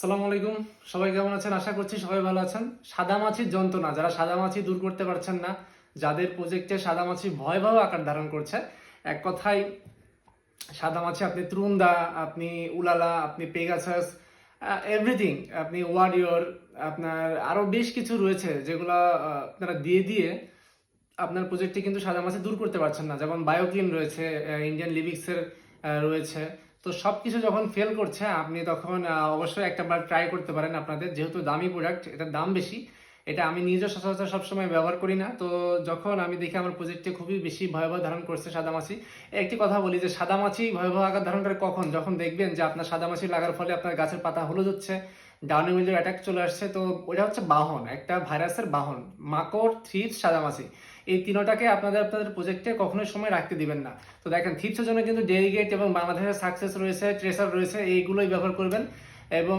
সালাম আলাইকুম। সবাই কেমন আছেন? আশা করছি সবাই ভালো আছেন। সাদামাছির যন্ত্রণা, যারা সাদামাছি দূর করতে পারছেন না, যাদের প্রজেক্টে সাদামাছি ভয়াবহ আকার ধারণ করছে, এক কথায় সাদামাছি আপনি ত্রুন্দা, আপনি উলালা, আপনি পেগাসাস এভরিথিং আপনি ওয়ারিয়র আপনার আরও বেশ কিছু রয়েছে যেগুলো আপনারা দিয়ে দিয়ে আপনার প্রজেক্টে কিন্তু সাদামাছি দূর করতে পারছেন না। যেমন বায়োক্লিন রয়েছে ইন্ডিয়ান লিভিক্সের রয়েছে। তো সব কিছু যখন ফেল করছে, আপনি তখন অবশ্যই একটা বার ট্রাই করতে পারেন আপনাদের। যেহেতু দামি প্রোডাক্ট এটার দাম বেশি। এটা আমি নিজে সচরাচর সবসময় ব্যবহার করি না। তো যখন আমি দেখি আমার প্রজেক্টে খুবই বেশি ভয়াবহ ধারণ করছে সাদামাছি, একটি কথা বলি যে সাদামাছি ভয়াবহ আকার ধারণ করে কখন? যখন দেখবেন যে আপনার সাদামাছি লাগার ফলে আপনার গাছের পাতা হলুদ হচ্ছে ডাউনি মিলের অ্যাটাক চলে আসছে, তো ওটা হচ্ছে বাহন, একটা ভাইরাসের বাহন, মাকড় থ্রিপস সাদামাছি। এই তিনোটাকে আপনাদের আপনাদের প্রজেক্টে কখনোই সময় রাখতে দিবেন না। তো দেখেন, থিপসের জন্য কিন্তু ডেরিগেট এবং বাংলাদেশের সাকসেস রয়েছে ট্রেসার রয়েছে, এইগুলোই ব্যবহার করবেন এবং